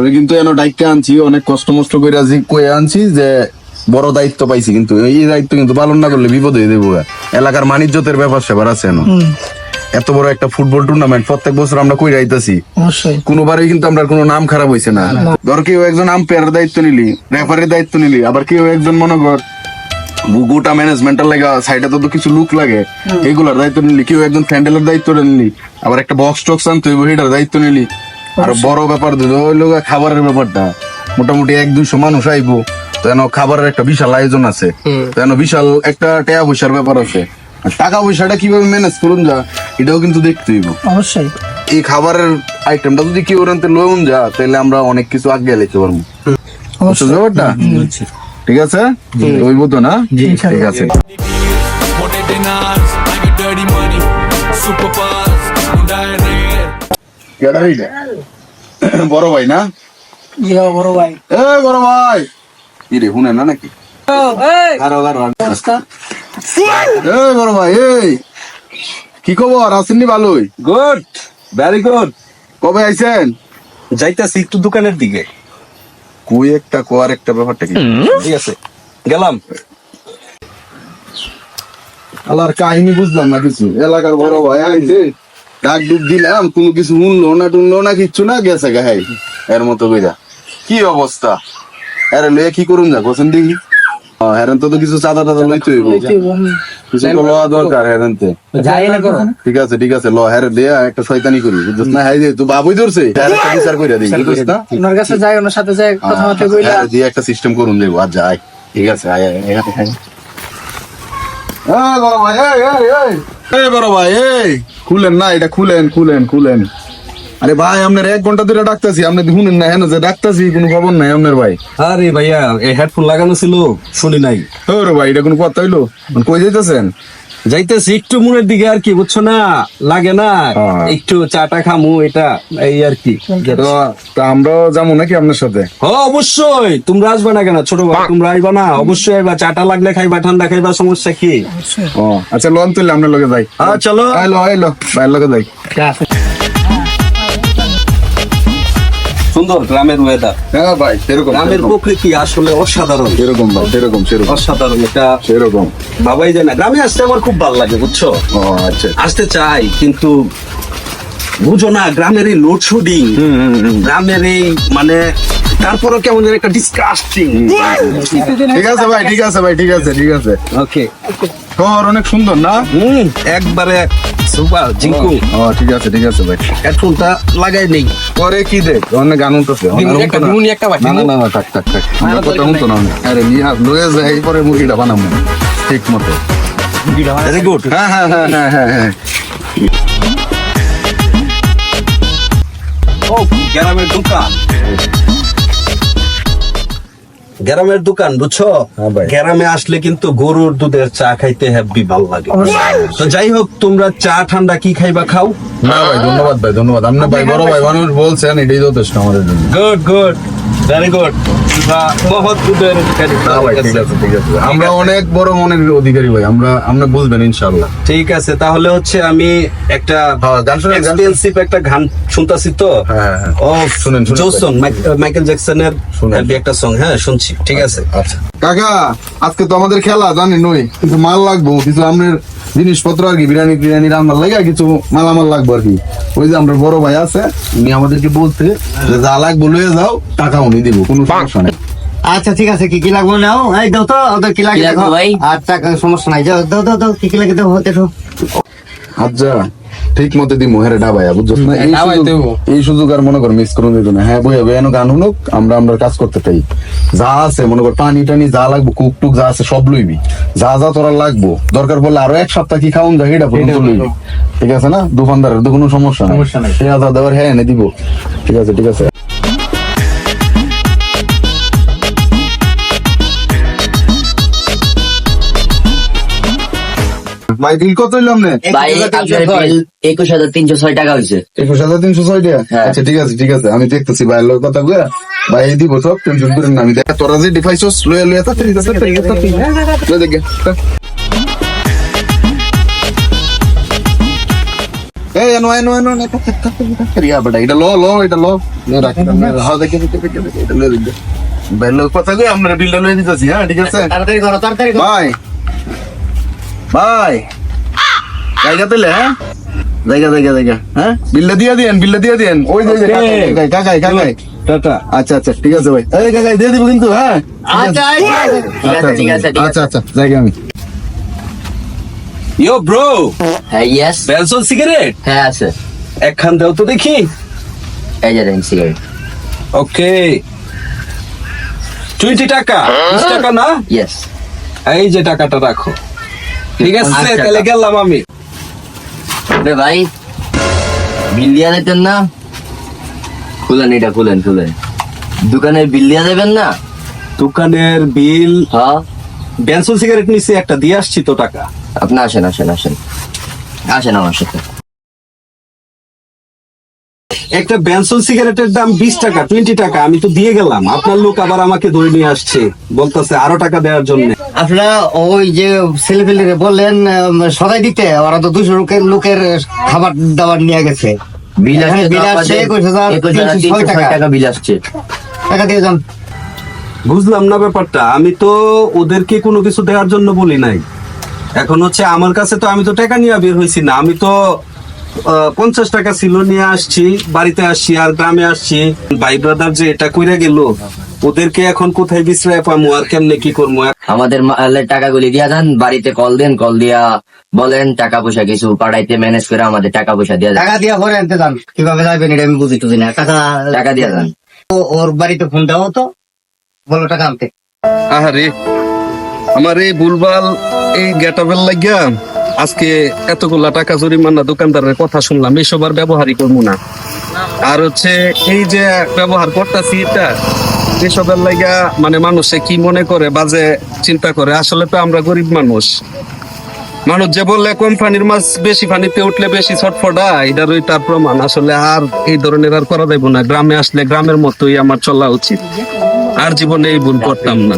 আমি কিন্তু এনে ডাইকে আনছি অনেক কষ্ট মষ্ট করে আছি কয়ে আনছি যে বড় দায়িত্ব পাইছি কিন্তু। এই দায়িত্ব কিন্তু পালন না করলে বিপদ হয়ে দেবো এলাকার মানিজ্যতের ব্যাপার আছে এনো। এত বড় একটা ফুটবল টুর্নামেন্ট প্রত্যেক বছর আমরা কই অবশ্যই। কোনোবারই কিন্তু আমরা কোনো নাম খারাপ হয়েছে না। ধর কেউ একজন আম্পায়ারের দায়িত্ব নিলি রেফারির দায়িত্ব নিলি আবার কেউ একজন মনে কর গোটা ম্যানেজমেন্টাল লাগে সাইডে তো কিছু লুক লাগে। এগুলার দায়িত্ব নিলি কেউ একজন ফ্যান্ডেলের দায়িত্ব নিলি আবার একটা বক্স টক্স আনতে হইব সেটার দায়িত্ব নিলি। আর বড় ব্যাপার হইল খাবারের ব্যাপারটা। মোটামুটি এক দুইশো মানুষ আইবো তো এন খাবারের একটা বিশাল আয়োজন আছে। তো এন বিশাল একটা টাকা পয়সার ব্যাপার আছে। টাকা পয়সাটা কীভাবে ম্যানেজ করুন যা এটাও কিন্তু দেখতে হইব। অবশ্যই। এই খাবারের আইটেমটা যদি কেউ রানতে লোন যা তাহলে আমরা অনেক কিছু আগে লিখতে পারব। বুঝছ ব্যাপারটা? ঠিক আছে? ওইব তো না? ঠিক আছে। Diarrhea. বড় ভাই না? ইয়া বড় ভাই। এ বড় ভাই। কি রে না নাকি? এই। কারও কারও এ বড় ভাই এই। কি খবর? আসেননি ভালোই? Good very good. কবে আইছেন? যাইতেছি একটু দোকানের দিকে। কই একটা কোয়ার একটা ব্যাপারটা কি? ঠিক আছে গেলাম। আল্লাহর কাহিনী বুঝলাম না কিছু। এলাকার বড় ভাই আইছে। ডাক ডুক দিলাম কোনো কিছু শুনলো না টুনলো না কিচ্ছু না গেছে গাহাই এর মতো কইরা। কি অবস্থা? আরে লইয়া কি করুন যা কোসেন দেখি। হেরেন তো তো কিছু চাঁদা টাদা লইতে হইব। কিছু তো লওয়া দরকার হেরেন তে। যাই না করো। ঠিক আছে ঠিক আছে ল হেরে একটা শয়তানি করি বুঝছিস না? হাই দে তুই বাবুই ধরছে। বিচার কইরা দিই বুঝছিস না? ওনার কাছে যাই ওনার সাথে যাই কথাবার্তা কইলা হেরে দিয়ে একটা সিস্টেম করুন দেবো আর যাই ঠিক আছে আয় আয় আয়, আয়, আয়। এই বড় ভাই এই বড় ভাই এই খুলেন না এটা খুলেন খুলেন খুলেন। আরে ভাই আপনার এক ঘণ্টা ধরে ডাকতেছি আপনি শুনেন না হেন যে ডাকতেছি কোনো খবর নাই আপনার ভাই। আরে ভাইয়া এই হেডফোন লাগানো ছিল শুনি নাই। ওরে ভাই এটা কোনো কথা হইল? কই যাইতেছেন? যাইতেছি একটু মনের দিকে আর কি বুঝছ না? লাগে না? হ্যাঁ। একটু চাটা খামু এটা এই আর কি। তো আমরাও যাব নাকি আপনার সাথে? হ অবশ্যই। তোমরা আসবে না কেন? ছোট ভাই তোমরা আইবা না? অবশ্যই আইবা। চাটা লাগলে খাইবা ঠান্ডা খাইবা সমস্যা কি? ও আচ্ছা লোন তুললে আপনার লোকে যাই। চলো। আইলো আইলো। ভাইয়ের লগে যাই। সুন্দর গ্রামের ওয়েদার হ্যাঁ ভাই সেরকম গ্রামের প্রকৃতি আসলে অসাধারণ। সেরকম ভাই সেরকম সেরকম। অসাধারণ এটা সেরকম। বাবাই যায় না। গ্রামে আসতে আমার খুব ভালো লাগে বুঝছ? আচ্ছা। আসতে চাই কিন্তু বুঝো না গ্রামের এই লোডশেডিং গ্রামের এই মানে তারপরে কেমন যেন একটা ডিসকাস্টিং ঠিক আছে ভাই ঠিক আছে ভাই ঠিক আছে ঠিক আছে। ওকে শহর অনেক সুন্দর না? হুম। একবারে সুপার জিঙ্কু। ও ঠিক আছে ঠিক আছে ভাই। হেডফোনটা লাগাই নেই। পরে কি দেখ অনেক গান উঠতেছে। একটা বিমুনি একটা বাটি না না না থাক থাক থাক। আমরা কথা শুনতো না আরে আস লয়ে যাই পরে মুরগিটা বানাবো। ঠিক মতো। ভেরি গুড হ্যাঁ হ্যাঁ হ্যাঁ হ্যাঁ হ্যাঁ। ও গ্রামের দোকান। গ্রামের দোকান বুঝছ? হ্যাঁ ভাই। গ্রামে আসলে কিন্তু গরুর দুধের চা খাইতে হ্যাপি ভালো লাগে। তো যাই হোক তোমরা চা ঠান্ডা কি খাইবা খাও? না ভাই ধন্যবাদ ভাই ধন্যবাদ। আপনি ভাই বড় ভাই মানুষ বলছেন এটাই যথেষ্ট আমাদের জন্য। গুড গুড ভেরি গুড আছে আমরা অনেক বড় মনের অধিকারী ভাই আমরা আমরা বুঝবেন ইনশাআল্লাহ। ঠিক আছে তাহলে হচ্ছে আমি একটা হ্যাঁ, গান এক্সপেন্সিভ একটা গান শুনতাছি তো। হ্যাঁ, হ্যাঁ, হ্যাঁ। ও শুনেন, মাইকেল জ্যাকসনের। একটা সং হ্যাঁ শুনছি ঠিক আছে। আচ্ছা। কাকা আজকে তো আমাদের খেলা জানি নই কিন্তু মাল লাগবো কিছু আপনার জিনিসপত্র আর কি বিরিয়ানি টিরিয়ানি রান্নার লাগে কিছু মালামাল লাগবে আর কি। ওই যে আমরা বড় ভাই আছে উনি আমাদেরকে বলছে যে যা লাগবো লয়ে যাও টাকা উনি দিব কোনো সমস্যা নেই। আচ্ছা ঠিক আছে কি কি লাগবে নাও? এই দাও তো ওদের কি লাগে কি লাগবে দেখো। ভাই? আর টাকা সমস্যা নাই। যাও দাও দাও দাও কি কি লাগে দাও দেখো। আচ্ছা। ঠিক মতো দি হ্যাঁ রে ডাবাইয়া বুঝছস না? এই সুযোগ- এই সুযোগ আর মনে কর মিস করুন দিত না। হ্যাঁ বইয়া বইয়া গান হুনুক আমরা আমরা কাজ করতে চাই। যা আছে মনে কর পানি টানি যা লাগবো কুক টুক যা আছে সব লইবি। যা যা তোরা লাগবো। দরকার পড়লে আরও এক সপ্তাহ কি খাওন যা এটা পর্যন্ত লইবি। ঠিক আছে না? দোকানদারের তো কোনো সমস্যা নাই। সমস্যা নাই। দেওয়ার হ্যাঁ এনে দিব। ঠিক আছে ঠিক আছে। ভাই বিল কত হইলাম না ভাই আপনার বিল একুশ হাজার তিনশো ছয় টাকা হয়েছে একুশ হাজার তিনশো ছয় টাকা হ্যাঁ। আচ্ছা ঠিক আছে ঠিক আছে আমি দেখতেছি ভাইয়ের লোক কথা গুয়া ভাই দিব সব টেনশন করেন আমি দেখ তোরা যে ডিভাইস লয়ে লয়ে তা ঠিক আছে ঠিক আছে ঠিক আছে এই এনো এনো এনো এনো রিয়া বেটা এটা লো লো এটা লো রাখ হাও দেখে দেখে দেখে এটা লো দেখে বেলো কথা কই আমরা বিলটা লয়ে দিতেছি হ্যাঁ ঠিক আছে তাড়াতাড়ি করো তাড়াতাড়ি করো বাই বাই জায়গা পেলে হ্যাঁ? জায়গা জায়গা জায়গা হ্যাঁ? বিলটা দিয়ে দিয়েন বিলটা দিয়ে দিয়েন ওই যে কাকাই কাকাই কাকাই টাটা। আচ্ছা আচ্ছা ঠিক আছে ভাই। এই কাকাই দিয়ে দিব কিন্তু হ্যাঁ? আচ্ছা আচ্ছা ঠিক আছে ঠিক আছে ঠিক আছে আচ্ছা আচ্ছা জায়গা আমি। ইয়ো ব্রো হ্যাঁ ইয়েস বেলসন সিগারেট হ্যাঁ আছে। একখান দাও তো দেখি। এই যে দেন সিগারেট ওকে। টোয়েন্টি টাকা। টাকা না? ইয়েস এই যে টাকাটা রাখো। ঠিক আছে তাহলে গেলাম আমি। রে ভাই বিল দিয়া দিতেন না? খুলেন এটা খুলেন খুলেন। দোকানের বিল দিয়া দেবেন না? দোকানের বিল হ্যাঁ। বেনসন সিগারেট নিচে একটা দিয়ে আসছি তো টাকা। আপনি আসেন আসেন আসেন। আসেন আমার সাথে। একটা বেনসন সিগারেটের দাম বিশ টাকা টোয়েন্টি টাকা আমি তো দিয়ে গেলাম। আপনার লোক আবার আমাকে ধরে নিয়ে আসছে বলতেছে আরও টাকা দেওয়ার জন্য। আপনারা ওই যে ছেলে পেলে বললেন সদাই দিতে ওরা তো দুশো লোকের লোকের খাবার দাবার নিয়ে গেছে। বিল আসছে বিল আসছে একুশ হাজার একুশ হাজার তিনশো ছয় টাকা। বিল আসছে। টাকা দিয়ে যান। বুঝলাম না ব্যাপারটা আমি তো ওদেরকে কোনো কিছু দেওয়ার জন্য বলি নাই। এখন হচ্ছে আমার কাছে তো আমি তো টাকা নিয়ে বের হয়েছি না আমি তো পঞ্চাশ টাকা ছিল নিয়ে আসছি বাড়িতে আসছি আর গ্রামে আসছি। ভাই ব্রাদার যে এটা কইরা গেল ওদেরকে এখন কোথায় বিশ্রায় পামু আর কেমনে কি করব আমাদের মালের টাকাগুলি দিয়া দেন বাড়িতে কল দেন কল দিয়া বলেন টাকা পয়সা কিছু পাঠাইতে ম্যানেজ করে আমাদের টাকা পয়সা দিয়া দেন টাকা দিয়া পরে আনতে যান। কীভাবে যাবেন এটা আমি বুঝি টুঝি না। টাকা টাকা দিয়া দেন ও- ওর বাড়িতে ফোন দাও তো। বলো টাকা আনতে। আহারে আমার এই ভুলভাল এই গেটাবেল লাগিয়া আজকে এতগুলা টাকা জরিমানা দোকানদারের কথা শুনলাম এইসব আর ব্যবহারই করব না। আর হচ্ছে এই যে ব্যবহার করতেছি এটা, এসবের লাগা মানে মানুষে কি মনে করে বাজে চিন্তা করে, আসলে তো আমরা গরিব মানুষ। মানুষ যে বললে কোম্পানির মাছ বেশি পানিতে উঠলে বেশি ছটফটা এটারই তার প্রমাণ। আসলে আর এই ধরনের আর করা যাইব না। গ্রামে আসলে গ্রামের মতোই আমার চলা উচিত। আর জীবনে এই ভুল করতাম না।